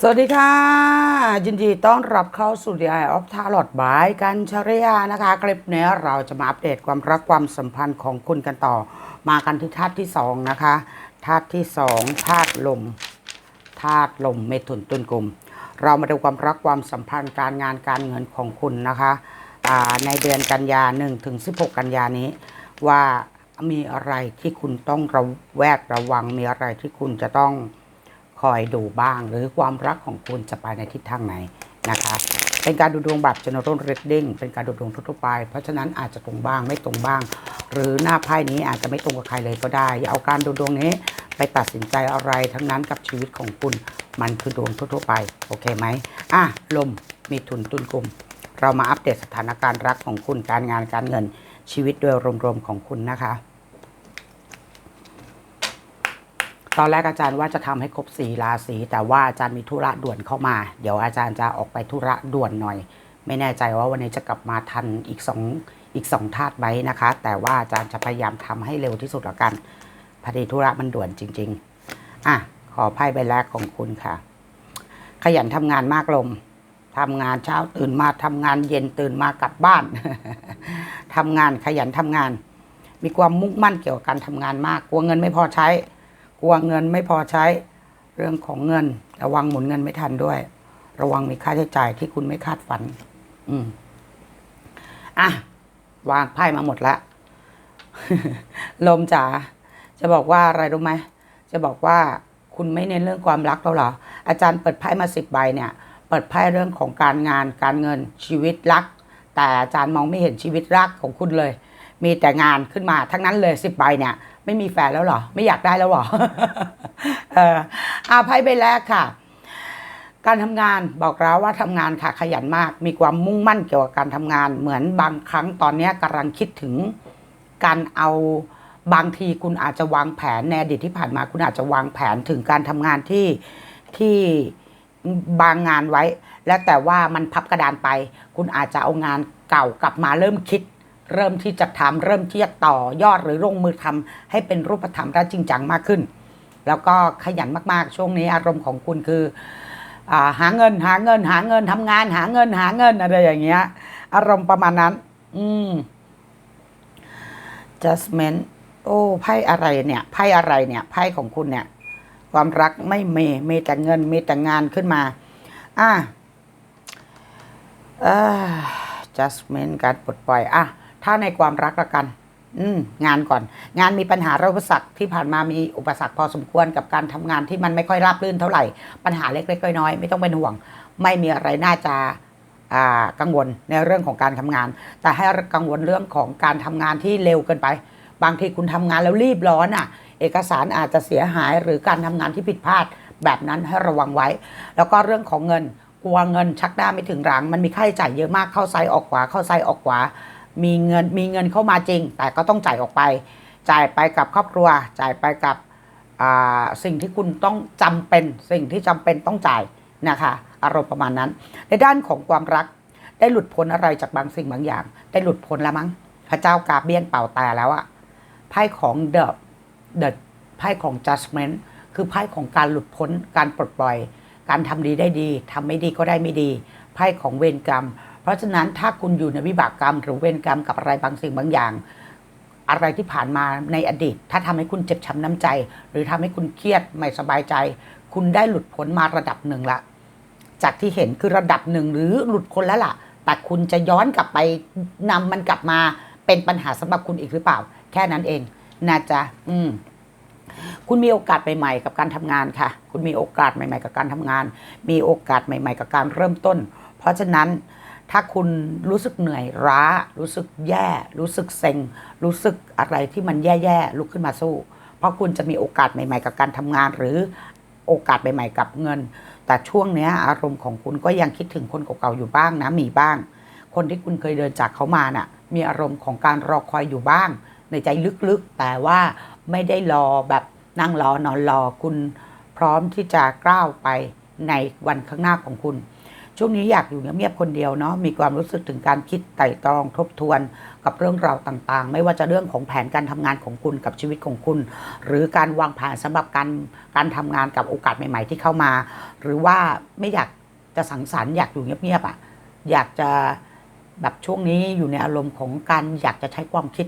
สวัสดีค่ะ ยินดีต้อนรับเข้าสู่ The Eye of Tarot บายกันชริยานะคะ คลิปนี้เราจะมาอัปเดตความรักความสัมพันธ์ของคุณกันต่อ มากันที่ธาตุที่สองนะคะธาตุที่สองธาตุลมธาตุลมเมถุนตุลกลุ่ม เรามาดูความรักความสัมพันธ์การงานการเงินของคุณนะคะในเดือนกันยา1ถึง16กันยานี้ ว่ามีอะไรที่คุณต้องระแวดระวังมีอะไรที่คุณจะต้อง คอยดูบ้าง หรือความรักของคุณจะไปในทิศทางไหนนะคะเป็นการดูดวงแบบ general reading เป็นการดูดวงทั่วไป เพราะฉะนั้นอาจจะตรงบ้างไม่ตรงบ้าง หรือหน้าไพ่นี้อาจจะไม่ตรงกับใครเลยก็ได้อย่าเอาการดูดวงนี้ไปตัดสินใจอะไรทั้งนั้นกับชีวิตของคุณ มันคือดวงทั่วๆไป โอเคไหมอะลมมีทุนตุนกลุ่ม เรามาอัปเดตสถานการณ์รักของคุณการงานการเงินชีวิตโดยรวมๆของคุณนะคะ ตอนแรกอาจารย์ว่าจะทำให้ครบสี่ราศีแต่ว่าอาจารย์มีธุระด่วนเข้ามา เดี๋ยวอาจารย์จะออกไปธุระด่วนหน่อย ไม่แน่ใจว่าวันนี้จะกลับมาทันอีกสองอีกสองธาตุไหมนะคะ แต่ว่าอาจารย์จะพยายามทำให้เร็วที่สุดแล้วกันพอดีธุระมันด่วนจริง ๆ อะ ขอไพ่ใบแรกของคุณค่ะ ขยันทำงานมากลมทำงานเช้าตื่นมาทำงานเย็นตื่นมากลับบ้านทำงานขยันทำงาน มีความมุ่งมั่นเกี่ยวกับการทำงานมากกลัวเงินไม่พอใช้ กลัวเงินไม่พอใช้เรื่องของเงิน ระวังหมุนเงินไม่ทันด้วย ระวังมีค่าใช้จ่ายที่คุณไม่คาดฝัน อืมอะวางไพ่มาหมดล้วลมจ๋าจะบอกว่าอะไรรู้ไหมจะบอกว่าคุณไม่เน้นเรื่องความรักแล้วเหรอ อาจารย์เปิดไพ่มาสิบใบเนี่ย เปิดไพ่เรื่องของการงานการเงินชีวิตรัก แต่อาจารย์มองไม่เห็นชีวิตรักของคุณเลย มีแต่งานขึ้นมาทั้งนั้นเลยสิบใบเนี่ย ไม่มีแฟนแล้วหรอ ไม่อยากได้แล้วหรอเอออาไพ่ใบแรกค่ะ การทำงานบอกแล้วว่าทำงานค่ะขยันมาก มีความมุ่งมั่นเกี่ยวกับการทำงาน เหมือนบางครั้งตอนนี้ยกำลังคิดถึงการเอาบางทีคุณอาจจะวางแผนในอดีตที่ผ่านมา คุณอาจจะวางแผนถึงการทำงานที่ที่บางงานไว้ แล้วแต่ว่ามันพับกระดานไป คุณอาจจะเอางานเก่ากลับมาเริ่มคิด เริ่มที่จะทำเริ่มที่จะต่อยอดหรือลงมือทำให้เป็นรูปธรรมและจริงจังมากขึ้น แล้วก็ขยันมากๆ ช่วงนี้อารมณ์ของคุณคืออหาเงินหาเงิน หาเงินทำงาน หาเงินหาเงินอะไรอย่างเงี้ย อารมณ์ประมาณนั้น อืม judgment โอ้ไพ่อะไรเนี่ยไพ่อะไรเนี่ยไพ่ของคุณเนี่ย ความรักไม่มีมีแต่เงินมีแต่งานขึ้นมา อะอ่า judgment การปลดปล่อยอะ ถ้าในความรักละกัน อืม งานก่อน งานมีปัญหาอุปสรรคที่ผ่านมามีอุปสรรคพอสมควรกับการทำงานที่มันไม่ค่อยราบรื่นเท่าไหร่ ปัญหาเล็กๆน้อยๆไม่ต้องเป็นห่วง ไม่มีอะไรน่าจะากังวลในเรื่องของการทำงาน แต่ให้กังวลเรื่องของการทำงานที่เร็วเกินไป บางทีคุณทำงานแล้วรีบร้อนอะ เอกสารอาจจะเสียหายหรือการทำงานที่ผิดพลาดแบบนั้นให้ระวังไว้ แล้วก็เรื่องของเงินกลัวเงินชักหน้าไม่ถึงหลัง มันมีค่าใช้จ่ายเยอะมากเข้าซ้ายออกขวาเข้าซ้ายออกขวา มีเงินมีเงินเข้ามาจริง แต่ก็ต้องจ่ายออกไป จ่ายไปกับครอบครัว จ่ายไปกับสิ่งที่คุณต้องจำเป็น สิ่งที่จำเป็นต้องจ่ายนะคะ อารมณ์ประมาณนั้น ในด้านของความรักได้หลุดพ้นอะไรจากบางสิ่งบางอย่าง ได้หลุดพ้นแล้วมั้ง พระเจ้ากาเบียนเป่าแต่แล้วอะไพ่ของ the the ไพ่ของ judgment คือไพ่ของการหลุดพ้นการปลดปล่อย การทำดีได้ดีทำไม่ดีก็ได้ไม่ดี ไพ่ของเวรกรรม เพราะฉะนั้นถ้าคุณอยู่ในวิบากกรรม หรือเวรกรรมกับอะไรบางสิ่งบางอย่าง อะไรที่ผ่านมาในอดีต ถ้าทำให้คุณเจ็บช้ำน้ำใจ หรือทำให้คุณเครียดไม่สบายใจ คุณได้หลุดพ้นมาระดับหนึ่งละจากที่เห็นคือระดับหนึ่งหรือหลุดพ้นแล้วล่ะ แต่คุณจะย้อนกลับไปนำมันกลับมาเป็นปัญหาสำหรับคุณอีกหรือเปล่า แค่นั้นเองนะจ๊ะอืมคุณมีโอกาสใหม่ๆกับการทำงานค่ะ คุณมีโอกาสใหม่ ๆ กับการทำงาน มีโอกาสใหม่ ๆ กับการเริ่มต้น เพราะฉะนั้น ถ้าคุณรู้สึกเหนื่อยล้า รู้สึกแย่ รู้สึกเซ็ง รู้สึกอะไรที่มันแย่ๆลุกขึ้นมาสู้ เพราะคุณจะมีโอกาสใหม่ๆ กับการทำงานหรือโอกาสใหม่ๆกับเงิน แต่ช่วงนี้อารมณ์ของคุณก็ยังคิดถึงคนเก่าๆอยู่บ้างนะมีบ้าง คนที่คุณเคยเดินจากเขามาน่ะมีอารมณ์ของการรอคอยอยู่บ้าง ในใจลึกๆ แต่ว่าไม่ได้รอแบบนั่งรอนอนรอคุณพร้อมที่จะก้าวไปในวันข้างหน้าของคุณ ช่วงนี้อยากอยู่เงียบๆคนเดียวเนาะมีความรู้สึกถึงการคิดไต่ตรองทบทวนกับเรื่องราวต่างๆ ไม่ว่าจะเรื่องของแผนการทำงานของคุณกับชีวิตของคุณ หรือการวางแผนสำหรับการการทำงานกับโอกาสใหม่ ๆ ที่เข้ามา หรือว่าไม่อยากจะสังสรรค์อยากอยู่เงียบๆอะอยากจะแบบช่วงนี้อยู่ในอารมณ์ของการอยากจะใช้ความคิด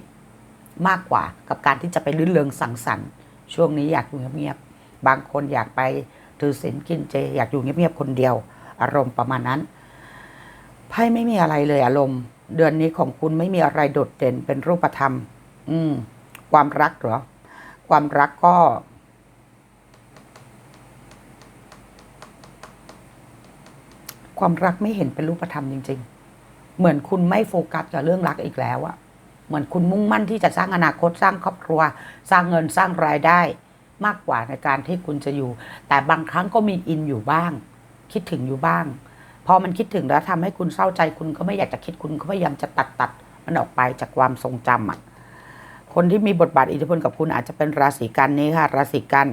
มากกว่า กับการที่จะไปลื่นเริงสังสรรค์ช่วงนี้อยากอยู่เงียบๆบางคนอยากไปถือศีลกินเจ อยากอยู่เงียบๆคนเดียว อารมณ์ประมาณนั้นไพ่ไม่มีอะไรเลยอารมณ์ เดือนนี้ของคุณไม่มีอะไรโดดเด่นเป็นรูปธรรม อืม ความรักเหรอ ความรักก็ ความรักไม่เห็นเป็นรูปธรรมจริง ๆ เหมือนคุณไม่โฟกัสกับเรื่องรักอีกแล้วอะเหมือนคุณมุ่งมั่นที่จะสร้างอนาคตสร้างครอบครัว สร้างเงินสร้างรายได้ มากกว่าในการที่คุณจะอยู่ แต่บางครั้งก็มีอินอยู่บ้าง คิดถึงอยู่บ้าง พอมันคิดถึงแล้วทำให้คุณเศร้าใจคุณก็ไม่อยากจะคิดคุณก็พยายามจะตัดตัดมันออกไปจากความทรงจำอะคนที่มีบทบาทอิทธิพลกับคุณอาจจะเป็นราศีกันนี้ค่ะ ราศีกัน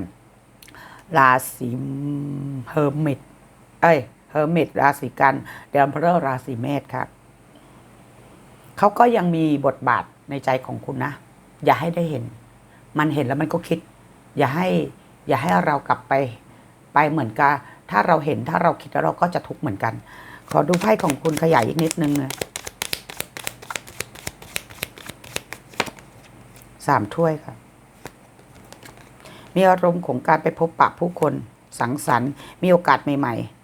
ราศีเฮอร์มิตเอ้ยเฮอร์มิตราศีกันเดมเพลราศีเมษครับเขาก็ยังมีบทบาทในใจของคุณนะ อย่าให้ได้เห็น มันเห็นแล้วมันก็คิด อย่าให้ อย่าให้เรากลับไป ไปเหมือนกับ ถ้าเราเห็นถ้าเราคิดแล้วเราก็จะทุกข์เหมือนกัน ขอดูไพ่ของคุณขยายอีกนิดนึงนะสามถ้วยค่ะ มีอารมณ์ของการไปพบปะผู้คนสังสรรค์ มีโอกาสใหม่ ๆ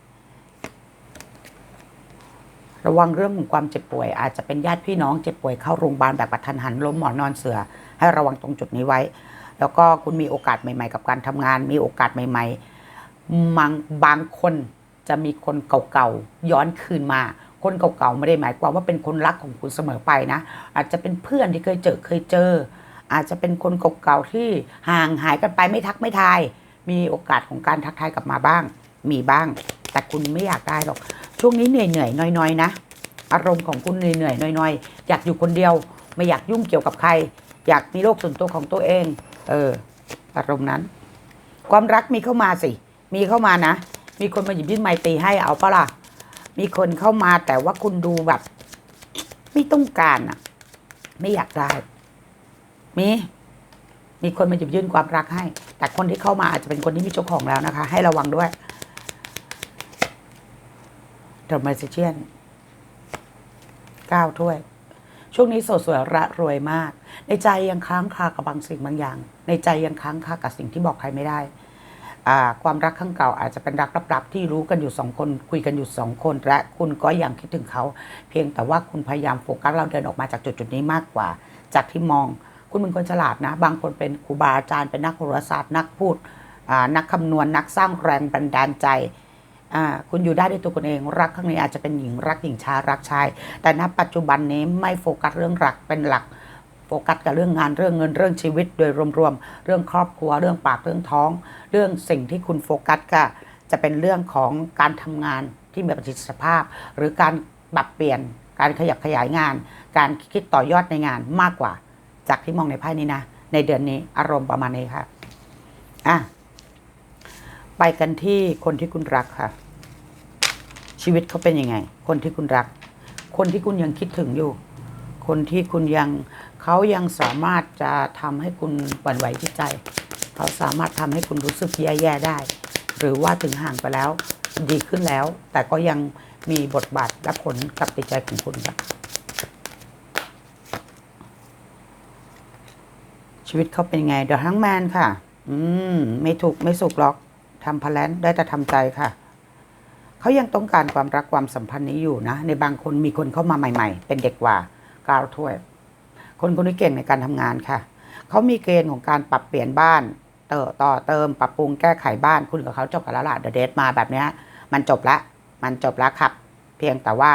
ระวังเรื่องของความเจ็บป่วย อาจจะเป็นญาติพี่น้องเจ็บป่วยเข้าโรงพยาบาลแบบกระทันหันล้มหมอนนอนเสือ ให้ระวังตรงจุดนี้ไว้ แล้วก็คุณมีโอกาสใหม่ ๆ กับการทำงาน มีโอกาสใหม่ ๆ บางบางคนจะมีคนเก่าๆย้อนคืนมา คนเก่าๆไม่ได้หมายความว่าเป็นคนรักของคุณเสมอไปนะ อาจจะเป็นเพื่อนที่เคยเจอเคยเจอ อาจจะเป็นคนเก่าๆที่ห่างหายกันไปไม่ทักไม่ทาย มีโอกาสของการทักทายกลับมาบ้าง มีบ้าง แต่คุณไม่อยากได้หรอก ช่วงนี้เหนื่อยเหนื่อยๆน้อยๆนะอารมณ์ของคุณเหนื่อยเหนื่อยๆน้อยๆอยากอยู่คนเดียว ไม่อยากยุ่งเกี่ยวกับใคร อยากมีโลกส่วนตัวของตัวเอง เออ อารมณ์นั้น ความรักมีเข้ามาสิ มีเข้ามานะ มีคนมาหยิบยื่นไม้ตีให้เอาปะล่ะ มีคนเข้ามาแต่ว่าคุณดูแบบ ไม่ต้องการอะไม่อยากได้ มี มีคนมาหยิบยื่นความรักให้ แต่คนที่เข้ามาอาจจะเป็นคนที่มีเจ้าของแล้วนะคะ ให้ระวังด้วย The Magician เก้าถ้วย ช่วงนี้สดสวยระรวยมาก ในใจยังค้างคากับบางสิ่งบางอย่าง ในใจยังค้างคากับสิ่งที่บอกใครไม่ได้ ความรักครั้งเก่าอาจจะเป็นรักลับๆที่รู้กันอยู่สองคน คุยกันอยู่สองคน และคุณก็ยังคิดถึงเขา เพียงแต่ว่าคุณพยายามโฟกัสเราเดินออกมาจากจุดจุดๆนี้มากกว่า จากที่มอง คุณเป็นคนฉลาดนะ บางคนเป็นครูบาอาจารย์เป็นนักโหราศาสตร์นักพูดนักคำนวณนักสร้างแรงบันดาลใจคุณอยู่ได้ด้วยตัวคุณเอง รักครั้งนี้อาจจะเป็นหญิงรักหญิงชายรักชาย แต่ณปัจจุบันนี้ไม่โฟกัสเรื่องรักเป็นหลัก โฟกัสกับเรื่องงานเรื่องเงินเรื่องชีวิตโดยรวมๆ เรื่องครอบครัว เรื่องปากเรื่องท้อง เรื่องสิ่งที่คุณโฟกัสก็จะเป็นเรื่องของการทำงานที่มีประสิทธิภาพ หรือการปรับเปลี่ยน การขยับขยายงาน การคิดต่อยอดในงานมากกว่า จากที่มองในไพ่นี้นะ ในเดือนนี้อารมณ์ประมาณนี้ค่ะอะไปกันที่คนที่คุณรักค่ะ ชีวิตเขาเป็นยังไง คนที่คุณรัก คนที่คุณยังคิดถึงอยู่ คนที่คุณยัง เขายังสามารถจะทำให้คุณหวั่นไหวจิตใจ เขาสามารถทำให้คุณรู้สึกแย่ๆได้ หรือว่าถึงห่างไปแล้วดีขึ้นแล้ว แต่ก็ยังมีบทบาทและผลกับจิตใจของคุณครับชีวิตเขาเป็นไงเดอะฮังแมนค่ะ อืม ไม่ถูกไม่สุขหรอกทำพลันได้แต่ทำใจค่ะ เขายังต้องการความรักความสัมพันธ์นี้อยู่นะ ในบางคนมีคนเข้ามาใหม่ ๆ เป็นเด็กกว่าก้าวถ้วย คนคนนี้เก่งในการทำงานค่ะ เขามีเกณฑ์ของการปรับเปลี่ยนบ้านเติต่อเติมปรับปรุงแก้ไขบ้านคุณกับเขาจบกันแล้วล่ะเดอะเดทมาแบบนี้มันจบละมันจบล้วครับ เพียงแต่ว่า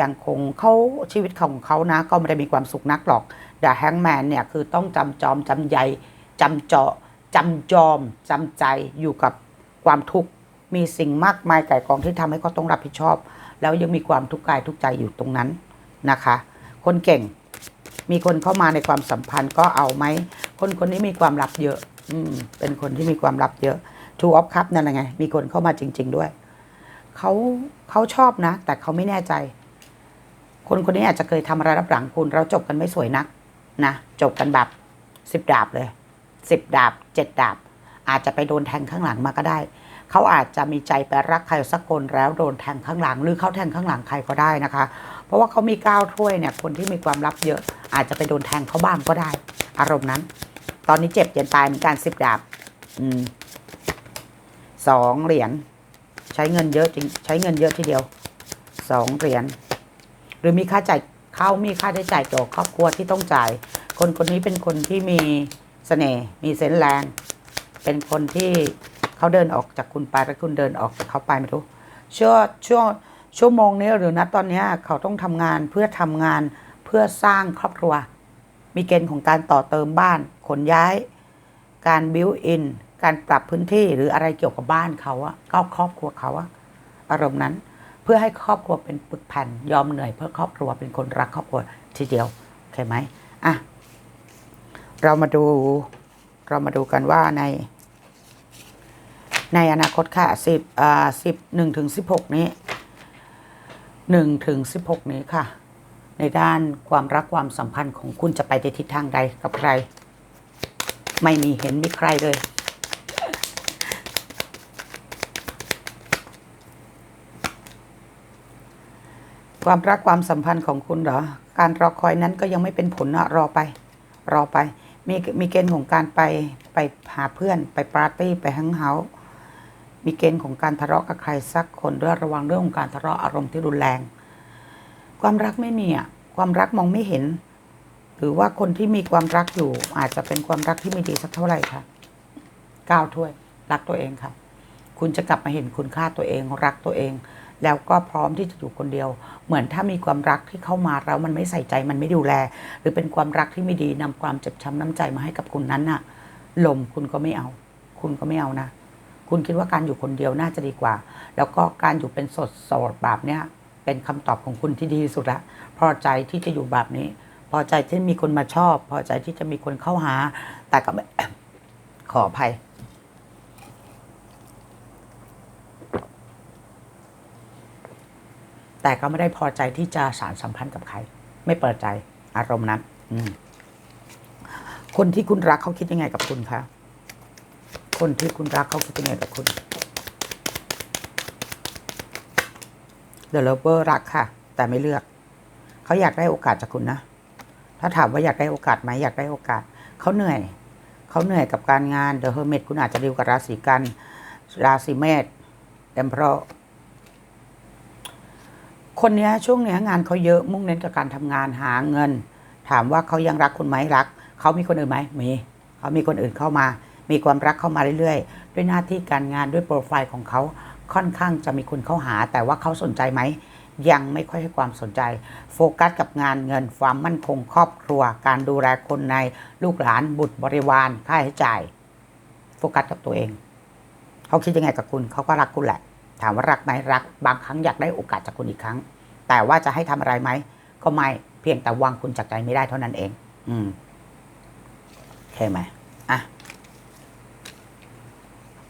ยังคงเขาชีวิตของเขานะ ก็ไม่ได้มีความสุขนักหรอก The Hangman เนี่ยคือต้องจำจอมจำใยจำเจาะจำจอมจำใจอยู่กับความทุกข์มีสิ่งมากมายไก่ายกองที่ทำให้เขาต้องรับผิดชอบ แล้วยังมีความทุกข์กายทุกใจอยู่ตรงนั้นนะคะ คนเก่ง มีคนเข้ามาในความสัมพันธ์ก็เอาไหม คนคนนี้มีความลับเยอะ อืม เป็นคนที่มีความลับเยอะ Two of Cup นั่นแหละไง มีคนเข้ามาจริง ๆ ด้วย เขาเขาชอบนะ แต่เขาไม่แน่ใจ คนคนนี้อาจจะเคยทำอะไรรับหลังคุณ เราจบกันไม่สวยนัก นะ จบกันแบบสิบดาบเลยสิบดาบเจ็ดดาบ อาจจะไปโดนแทงข้างหลังมาก็ได้ เขาอาจจะมีใจไปรักใครสักคนแล้วโดนแทงข้างหลัง หรือเขาแทงข้างหลังใครก็ได้นะคะ เพราะว่าเขามีก้าวถ้วยเนี่ยคนที่มีความลับเยอะ อาจจะไปโดนแทงเขาบ้างก็ได้ อารมณ์นั้น ตอนนี้เจ็บเจ็นตายเหมือนกันสิบดาบ อืมสองเหรียญใช้เงินเยอะจริงใช้เงินเยอะทีเดียวสองเหรียญหรือมีค่าจ่ายเขามีค่าใช้จ่ายเกี่ยวกับครอบครัวที่ต้องจ่าย คนคนนี้เป็นคนที่มีเสน่ห์มีเซนส์แรง เป็นคนที่เขาเดินออกจากคุณไปแล้วคุณเดินออกจากเขาไปไม่รู้ช่วงช่วง ชั่วโมงนี้หรือณตอนนี้เขาต้องทำงานเพื่อทำงานเพื่อสร้างครอบครัว มีเกณฑ์ของการต่อเติมบ้าน ขนย้าย การบิวอิน การปรับพื้นที่หรืออะไรเกี่ยวกับบ้านเขาอะก็ครอบครัวเขาอะอารมณ์นั้น เพื่อให้ครอบครัวเป็นปึกแผ่นยอมเหนื่อยเพื่อครอบครัวเป็นคนรักครอบครัวทีเดียวโอเคไหมอะเรามาดูเรามาดูกันว่าใน ในอนาคตค่ะสิบอ่าสิบหนึ่งถึงสิบหกนี้ หนึ่งถึงสิบหกนี้ค่ะ ในด้านความรักความสัมพันธ์ของคุณจะไปในทิศทางใดกับใคร ไม่มีเห็นมีใครเลย ความรักความสัมพันธ์ของคุณเหรอ การรอคอยนั้นก็ยังไม่เป็นผลนะรอไป รอไป มีมีเกณฑ์ของการไปไปหาเพื่อนไปปาร์ตี้ไปฮังเฮา์ มีเกณฑ์ของการทะเลาะกับใครสักคนด้วยระวังเรื่องของการทะเลาะอารมณ์ที่รุนแรง ความรักไม่มีอะความรักมองไม่เห็น หรือว่าคนที่มีความรักอยู่ อาจจะเป็นความรักที่ไม่ดีสักเท่าไหร่ค่ะก้าวถ้วย รักตัวเองค่ะ คุณจะกลับมาเห็นคุณค่าตัวเอง รักตัวเอง แล้วก็พร้อมที่จะอยู่คนเดียว เหมือนถ้ามีความรักที่เข้ามาแล้วมันไม่ใส่ใจมันไม่ดูแล หรือเป็นความรักที่ไม่ดีนำความเจ็บช้ำน้ำใจมาให้กับคุณนั้นน่ะลมคุณก็ไม่เอา คุณก็ไม่เอานะ คุณคิดว่าการอยู่คนเดียวน่าจะดีกว่า แล้วก็การอยู่เป็นสดสดแบบเนี้ยเป็นคำตอบของคุณที่ดีสุดละพอใจที่จะอยู่แบบนี้ พอใจที่มีคนมาชอบ พอใจที่จะมีคนเข้าหา แต่ก็ไม่ขออภัยแต่ก็ไม่ได้พอใจที่จะสารสัมพันธ์กับใคร ไม่เปิดใจอารมณ์นั้นคนที่คุณรักเขาคิดยังไงกับคุณคะ คนที่คุณรักเขาคิดยังไงกับคุณ เดอะเลเวอร์รักค่ะ แต่ไม่เลือก เขาอยากได้โอกาสจากคุณนะ ถ้าถามว่าอยากได้โอกาสไหมอยากได้โอกาส เขาเหนื่อย เขาเหนื่อยกับการงานเดอะเฮอร์เมตคุณอาจจะดีลกับราศีกัน ราศีเมษเอ็มเพรคนนี้ช่วงนี้งานเขาเยอะมุ่งเน้นกับการทำงานหาเงิน ถามว่าเขายังรักคุณไหมรัก เขามีคนอื่นไหมมี เขามีคนอื่นเข้ามา มีความรักเข้ามาเรื่อยๆ ด้วยหน้าที่การงานด้วยโปรไฟล์ของเขาค่อนข้างจะมีคนเข้าหา แต่ว่าเขาสนใจไหม ยังไม่ค่อยให้ความสนใจ โฟกัสกับงานเงินความมั่นคงครอบครัว การดูแลคนในลูกหลานบุตรบริวารค่าใช้จ่าย โฟกัสกับตัวเอง เขาคิดยังไงกับคุณเขาก็รักคุณแหละ ถามว่ารักไหมรัก บางครั้งอยากได้โอกาสจากคุณอีกครั้ง แต่ว่าจะให้ทำอะไรไหมก็ไม่เพียงแต่วางคุณจากใจไม่ได้เท่านั้นเอง อืมโอเคไหมอะ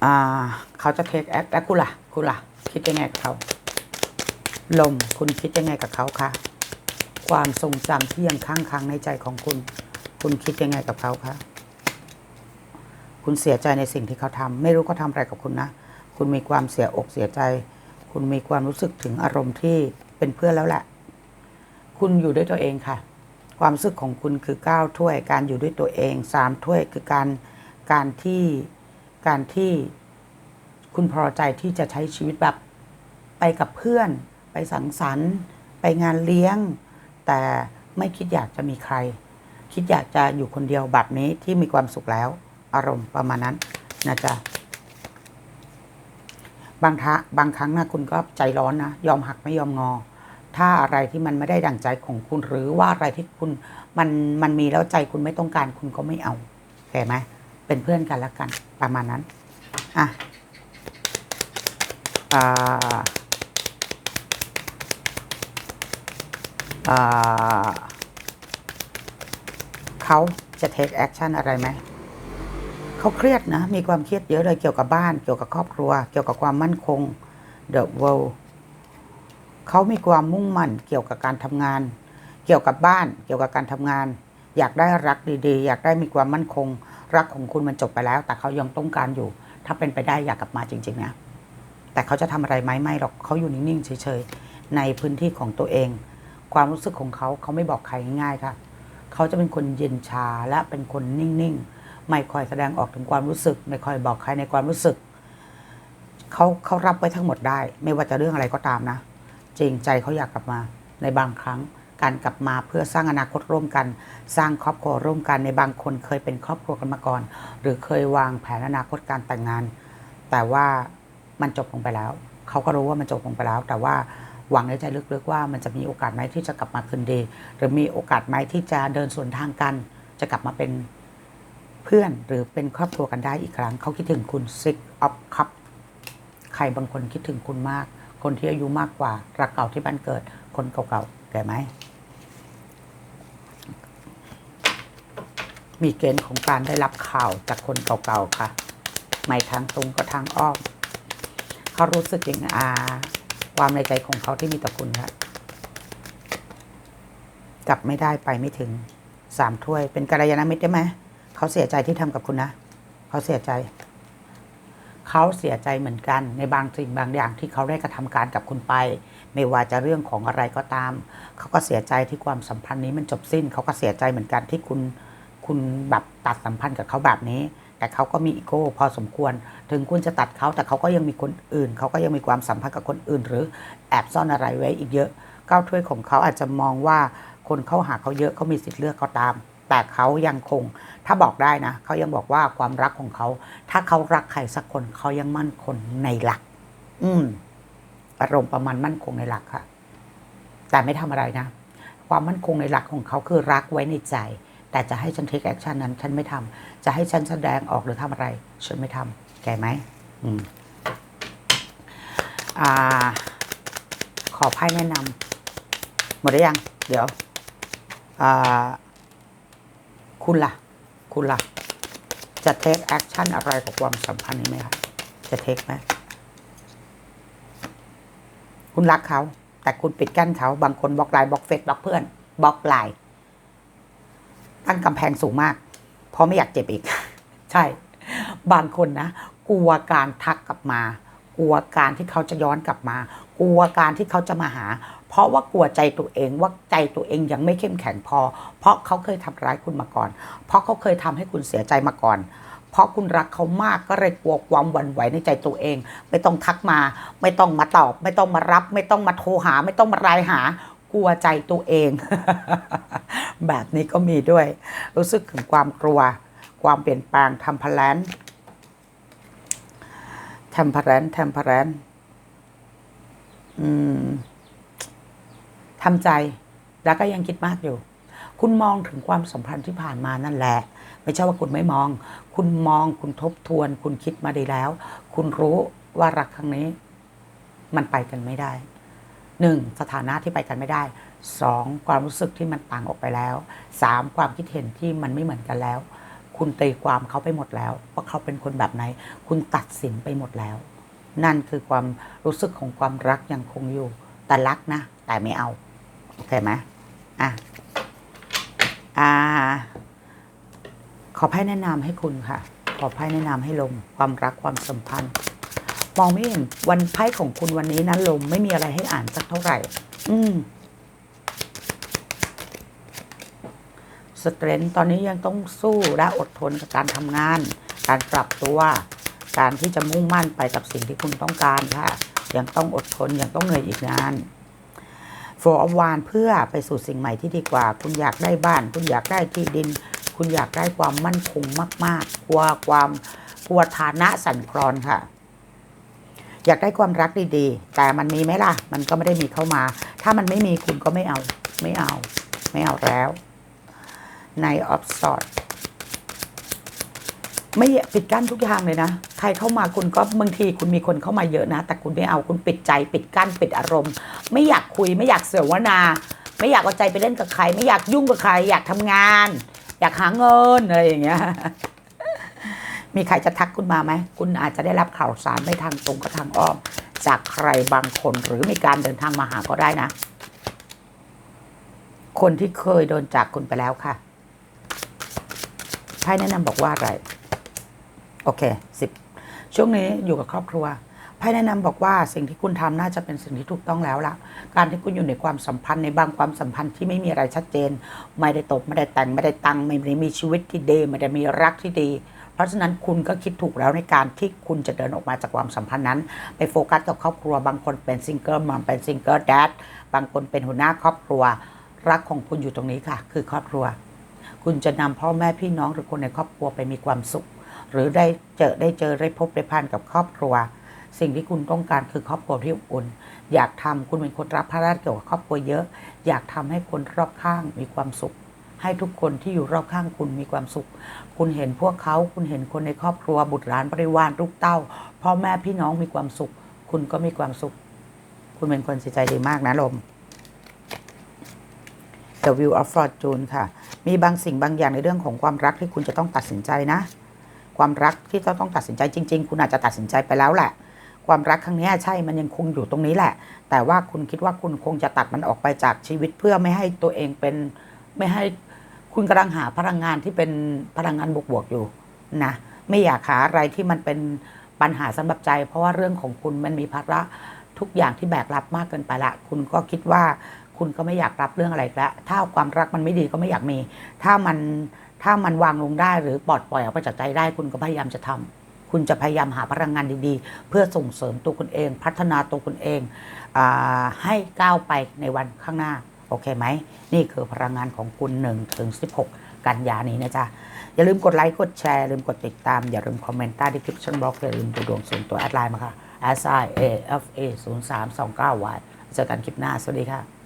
อ่าเขาจะเทคแอคแล้วคุณล่ะคุณล่ะ คิดยังไงกับเขา ลมคุณคิดยังไงกับเขาคะความทรงจำที่ยังค้างค้างในใจของคุณ คุณคิดยังไงกับเขาคะคุณเสียใจในสิ่งที่เขาทำไม่รู้เขาทำอะไรกับคุณนะ คุณมีความเสียอกเสียใจ คุณมีความรู้สึกถึงอารมณ์ที่เป็นเพื่อนแล้วแหละ คุณอยู่ด้วยตัวเองค่ะ ความรู้สึกของคุณคือก้าถ้วย การอยู่ด้วยตัวเองสามถ้วยคือการการที่ การที่คุณพอใจที่จะใช้ชีวิตแบบไปกับเพื่อน ไปสังสรรค์ ไปงานเลี้ยง แต่ไม่คิดอยากจะมีใคร คิดอยากจะอยู่คนเดียวแบบนี้ที่มีความสุขแล้ว อารมณ์ประมาณนั้นนะจ๊ะบางทะบางครั้งนะคุณก็ใจร้อนนะยอมหักไม่ยอมงอ ถ้าอะไรที่มันไม่ได้ดั่งใจของคุณหรือว่าอะไรที่คุณมันมันมีแล้วใจคุณไม่ต้องการคุณก็ไม่เอาเข้าไหม เป็นเพื่อนกันแล้วกัน ประมาณนั้นอะอ่าอ่าเขาจะ take action อะไรไหมเขาเครียดนะ มีความเครียดเยอะเลยเกี่ยวกับบ้าน เกี่ยวกับครอบครัว เกี่ยวกับความมั่นคง The World เขามีความมุ่งมั่นเกี่ยวกับการทำงาน เกี่ยวกับบ้าน เกี่ยวกับการทำงาน อยากได้รักดีๆ อยากได้มีความมั่นคง รักของคุณมันจบไปแล้ว แต่เขายังต้องการอยู่ ถ้าเป็นไปได้อยากกลับมาจริงๆนะแต่เขาจะทำอะไรไหมไม่หรอกเขาอยู่นิ่งๆเฉยๆในพื้นที่ของตัวเอง ความรู้สึกของเขาเขาไม่บอกใครง่ายๆค่ะเขาจะเป็นคนเย็นชาและเป็นคนนิ่งๆไม่ค่อยแสดงออกถึงความรู้สึก ไม่ค่อยบอกใครในความรู้สึกเขาเขารับไว้ทั้งหมดได้ ไม่ว่าจะเรื่องอะไรก็ตามนะจริงใจเขาอยากกลับมาในบางครั้ง การกลับมาเพื่อสร้างอนาคตร่วมกัน สร้างครอบครัวร่วมกันในบางคนเคยเป็นครอบครัวกันมาก่อน หรือเคยวางแผนอนาคตการแต่งงาน แต่ว่ามันจบลงไปแล้ว เขาก็รู้ว่ามันจบลงไปแล้ว แต่ว่าหวังในใจลึกๆว่ามันจะมีโอกาสไหมที่จะกลับมาคืนดี หรือมีโอกาสไหมที่จะเดินสวนทางกัน จะกลับมาเป็นเพื่อนหรือเป็นครอบครัวกันได้อีกครั้ง เขาคิดถึงคุณ six of cup ใครบางคนคิดถึงคุณมาก คนที่อายุมากกว่ารักเก่าที่บ้านเกิด คนเก่าๆแก่ไหม มีเกณฑ์ของการได้รับข่าวจากคนเก่าๆค่ะ ไม่ทางตรงก็ทางอ้อม เขารู้สึกอย่างอาความในใจของเขาที่มีต่อคุณค่ะกลับไม่ได้ไปไม่ถึงสามถ้วย เป็นกัลยาณมิตรได้ไหมเขาเสียใจที่ทำกับคุณนะเขาเสียใจ เขาเสียใจเหมือนกัน ในบางสิ่งบางอย่างที่เขาได้กระทำการกับคุณไป ไม่ว่าจะเรื่องของอะไรก็ตาม เขาก็เสียใจที่ความสัมพันธ์นี้มันจบสิ้น เขาก็เสียใจเหมือนกันที่คุณ คุณแบบตัดสัมพันธ์กับเขาแบบนี้ แต่เขาก็มีอีโก้พอสมควร ถึงคุณจะตัดเขาแต่เขาก็ยังมีคนอื่น เขาก็ยังมีความสัมพันธ์กับคนอื่น หรือแอบซ่อนอะไรไว้อีกเยอะก้าวถ้วยของเขาอาจจะมองว่าคนเข้าหาเขาเยอะเขามีสิทธิ์เลือกก็ตาม แต่เขายังคง ถ้าบอกได้นะเขายังบอกว่าความรักของเขา ถ้าเขารักใครสักคนเขายังมั่นคงในหลัก อืมอารมณ์ประมาณมั่นคงในหลักค่ะ แต่ไม่ทำอะไรนะ ความมั่นคงในหลักของเขาคือรักไว้ในใจ แต่จะให้ฉันเทคแอคชั่นนั้นฉันไม่ทำจะให้ฉันแสดงออกหรือทำอะไร ฉันไม่ทำแก่ไหมอืมอ่า ขอไพ่แนะนำหมดหรือยัง เดี๋ยวอ่าคุณล่ะ คุณล่ะ จะเทคแอคชั่นอะไรกับความสัมพันธ์นี้ไหมครับจะเทคไหมคุณรักเขา แต่คุณปิดกั้นเขา บางคนบล็อกไลน์บล็อกเฟซบล็อกเพื่อนบล็อกไลน์ ตั้งกำแพงสูงมาก เพราะไม่อยากเจ็บอีก ใช่ บางคนนะ กลัวการทักกลับมา กลัวการที่เขาจะย้อนกลับมา กลัวการที่เขาจะมาหา เพราะว่ากลัวใจตัวเองว่าใจตัวเองยังไม่เข้มแข็งพอ เพราะเขาเคยทำร้ายคุณมาก่อน เพราะเขาเคยทำให้คุณเสียใจมาก่อนเพราะคุณรักเขามากก็เลยกลัวความหวั่นไหวในใจตัวเอง ไม่ต้องทักมา ไม่ต้องมาตอบ ไม่ต้องมารับ ไม่ต้องมาโทรหา ไม่ต้องมารายหากลัวใจตัวเอง แบบนี้ก็มีด้วย รู้สึกถึงความกลัว ความเปลี่ยนแปลงทำพลันทำพลันทำพลันทำใจ แล้วก็ยังคิดมากอยู่ คุณมองถึงความสัมพันธ์ที่ผ่านมานั่นแหละ ไม่ใช่ว่าคุณไม่มอง คุณมองคุณทบทวน คุณคิดมาดีแล้ว คุณรู้ว่ารักครั้งนี้ มันไปกันไม่ได้หนึ่งสถานะที่ไปกันไม่ได้ สองความรู้สึกที่มันต่างออกไปแล้วสามความคิดเห็นที่มันไม่เหมือนกันแล้ว คุณตีความเขาไปหมดแล้วว่าเขาเป็นคนแบบไหน คุณตัดสินไปหมดแล้ว นั่นคือความรู้สึกของความรักยังคงอยู่ แต่รักนะ แต่ไม่เอาโอเคไหมอะอ่าขอไพ่แนะนำให้คุณค่ะ ขอไพ่แนะนำให้ลมความรักความสัมพันธ์ มองไม่เห็นวันไพ่ของคุณวันนี้นะลมไม่มีอะไรให้อ่านสักเท่าไหร่ อืม สเตรนตอนนี้ยังต้องสู้และอดทนกับการทำงาน การปรับตัว การที่จะมุ่งมั่นไปกับสิ่งที่คุณต้องการค่ะ ยังต้องอดทน ยังต้องเหนื่อยอีกนานโฟอวานเพื่อไปสู่สิ่งใหม่ที่ดีกว่า คุณอยากได้บ้าน คุณอยากได้ที่ดิน คุณอยากได้ความมั่นคงมาก ๆ กลัวความกลัวฐานะสั่นคลอนค่ะ อยากได้ความรักดีๆ แต่มันมีไหมล่ะ มันก็ไม่ได้มีเข้ามา ถ้ามันไม่มีคุณก็ไม่เอา ไม่เอา ไม่เอาแล้ว ในออฟสอดไม่ปิดกั้นทุกอย่างเลยนะ ใครเข้ามาคุณก็บางทีคุณมีคนเข้ามาเยอะนะ แต่คุณไม่เอาคุณปิดใจปิดกั้นปิดอารมณ์ ไม่อยากคุยไม่อยากเสวนา ไม่อยากเอาใจไปเล่นกับใคร ไม่อยากยุ่งกับใคร อยากทำงาน อยากหาเงินอะไรอย่างเงี้ยมีใครจะทักคุณมาไหม คุณอาจจะได้รับข่าวสารไม่ทางตรงก็ทางอ้อม จากใครบางคนหรือมีการเดินทางมาหาก็ได้นะ คนที่เคยโดนจากคุณไปแล้วค่ะ ไพ่แนะนำบอกว่าอะไร โอเคสิบช่วงนี้อยู่กับครอบครัวไพ่แนะนำบอกว่าสิ่งที่คุณทำน่าจะเป็นสิ่งที่ถูกต้องแล้วล่ะการที่คุณอยู่ในความสัมพันธ์ในบางความสัมพันธ์ที่ไม่มีอะไรชัดเจน ไม่ได้ตบไม่ได้แต่งไม่ได้ตังไม่ได้มีชีวิตที่ดีไม่ได้มีรักที่ดี เพราะฉะนั้นคุณก็คิดถูกแล้วในการที่คุณจะเดินออกมาจากความสัมพันธ์นั้น ไปโฟกัสกับครอบครัว บางคนเป็นซิงเกิลมัมเป็นซิงเกิลแดดบางคนเป็นหัวหน้าครอบครัว รักของคุณอยู่ตรงนี้ค่ะ คือครอบครัว คุณจะนำพ่อแม่พี่น้องหรือคนในครอบครัวไปมีความสุข หรือได้เจอได้เจอได้พบได้ผ่านกับครอบครัว สิ่งที่คุณต้องการคือครอบครัวที่อบอุ่น อยากทำคุณเป็นคนรับภาระเกี่ยวกับครอบครัวเยอะ อยากทำให้คนรอบข้างมีความสุข ให้ทุกคนที่อยู่รอบข้างคุณมีความสุข คุณเห็นพวกเขาคุณเห็นคนในครอบครัวบุตรหลานบริวารลูกเต้าพ่อแม่พี่น้องมีความสุข คุณก็มีความสุข คุณเป็นคนจิตใจดีมากนะลม The View of Fortune ค่ะ มีบางสิ่งบางอย่างในเรื่องของความรักที่คุณจะต้องตัดสินใจนะ ความรักที่จะต้องตัดสินใจจริง ๆ คุณอาจจะตัดสินใจไปแล้วแหละ ความรักครั้งนี้ใช่มันยังคงอยู่ตรงนี้แหละ แต่ว่าคุณคิดว่าคุณคงจะตัดมันออกไปจากชีวิตเพื่อไม่ให้ตัวเองเป็นไม่ให้คุณกำลังหาพลังงานที่เป็นพลังงานบวกๆอยู่นะไม่อยากหาอะไรที่มันเป็นปัญหาสำหรับใจ เพราะว่าเรื่องของคุณมันมีภาระทุกอย่างที่แบกรับมากเกินไปละ คุณก็คิดว่า คุณก็ไม่อยากรับเรื่องอะไรแล้วถ้าความรักมันไม่ดีก็ไม่อยากมี ถ้ามันถ้ามันวางลงได้หรือปลอดปล่อยออกไปจากใจได้ คุณก็พยายามจะทำคุณจะพยายามหาพลังงานดีๆ เพื่อส่งเสริมตัวคุณเอง พัฒนาตัวคุณเองอให้ก้าวไปในวันข้างหน้าโอเคไหม นี่คือพลังงานของคุณ1ถึง16 กันยานี้นะจ๊ะ อย่าลืมกดไลค์ กดแชร์อย่าลืมกดติดตาม อย่าลืมคอมเมนต์ใต้ดีคริปชั่นบล็อก อย่าลืมดูดวงส่วนตัวแอดไลน์มาค่ะ s i a f a 0 3 2 9 y เจอกันคลิปหน้า สวัสดีค่ะ